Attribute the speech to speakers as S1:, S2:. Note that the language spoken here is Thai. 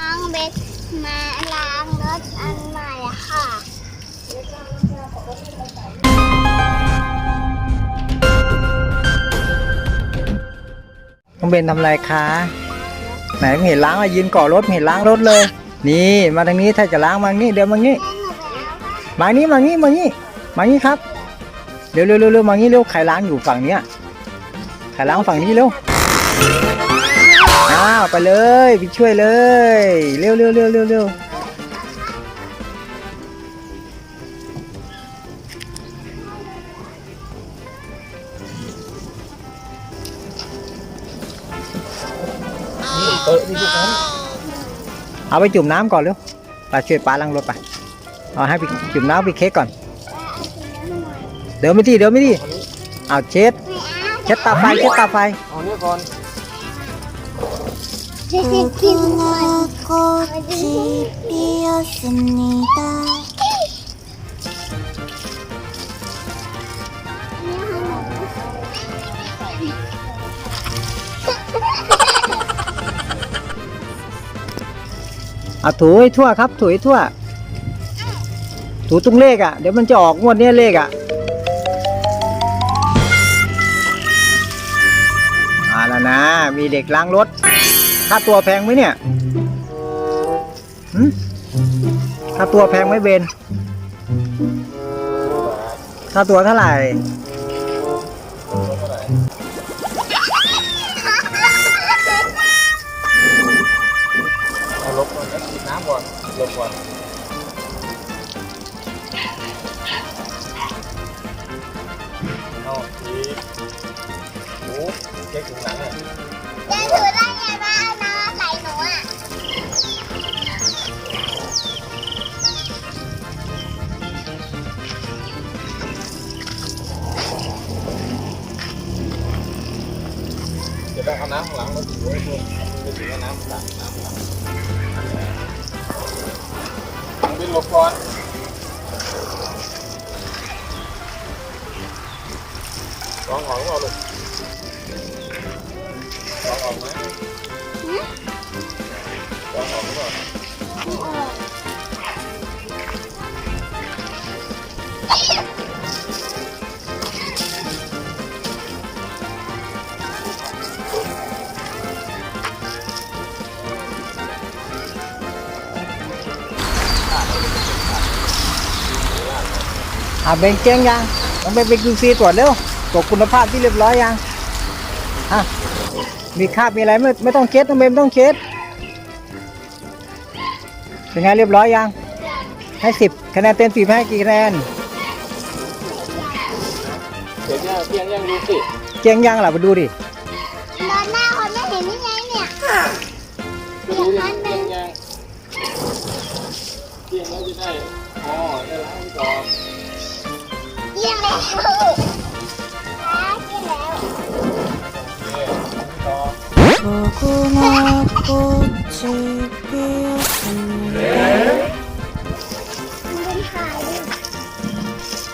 S1: น้องเบสมาล้างรถอันใหม่ค่ะ
S2: น้องเบนทำอะไรคะไหนไม่เห็นล้างอะยืนกาะรถไม่เห็นล้างรถเลย นี่มาทางนี้ถ้าจะล้างมางี้เดี๋ยวมางี้
S1: แม่หนูไปเอาค่ะ
S2: มางี้มางี้มางี้มางี้ครับเร็วเร็วเร็วเร็วมางี้เร็วใครล้างอยู่ฝั่งเนี้ยใครล้างฝั่งนี้เร็ว อ้าวไปเลยไปช่วยเลย เร็วเร็วเร็วเร็วเร็วเอาไปจุ่มน้ำก่อนเร็วไปช่วยป้าล้างรถไปเอาให้ไปจุ่มน้ำไปเค้กก่อน เดี๋ยวไม่ดีเดี๋ยวไม่ดีเอาเช็ด
S1: ไม่เอา
S2: เช็ดตาไฟเช็ดตาไฟ
S3: เอาเนี่ยก่อน
S1: จะกินกินหมด
S4: 꽃이 피었습니다.
S2: เอาถูให้ทั่วครับ ถูให้ทั่ว ถูตรงเลขอ่ะ เดี๋ยวมันจะออกงวดเนี้ยเลขอ่ะมาแล้วนะ มีเด็กล้างรถ ค่าตัวแพงไหมเนี่ยหึค่าตัวแพงไหมเบนค่าตัวเท่าไหร่
S3: ลบก่อนแล้วฉีดน้ำก่อนลบก่อนเอาฉีดโอ้เช็คถุงหนังอะ
S1: จะถือได้ไงว่าเอาน้ำใส่หนูอะ
S3: จะได้ เอาเบงแกงยังเอาน้ำตักน้ำหลังเป็นลบก่อองออกหรือเปล่าไม่ออกอา
S2: เบนเจ๊งยังต้องไปไปกินฟรีตรวจเร็วตรวจคุณภาพที่เรียบร้อยยังอะ มีคราบมีอะไรไม่ไม่ต้องเช็ดต้องเบนไม่ต้องเช็ดเป็นไงเรียบร้อยยัง ให้สิบคะแนนเต็มสิบให้กี่คะแนน
S3: เดี๋ยวเนี่ยเพียงยังดูสิ
S2: เจ๊งยังล่ะมาดูดิ
S1: ตอนหน้าคนไม่เห็นนี่ไงเนี่ย
S3: ดูดิเพียงยังเพียงแล้วจะได้อ๋อได้ล้างก่อน
S1: เยี่ยมเลย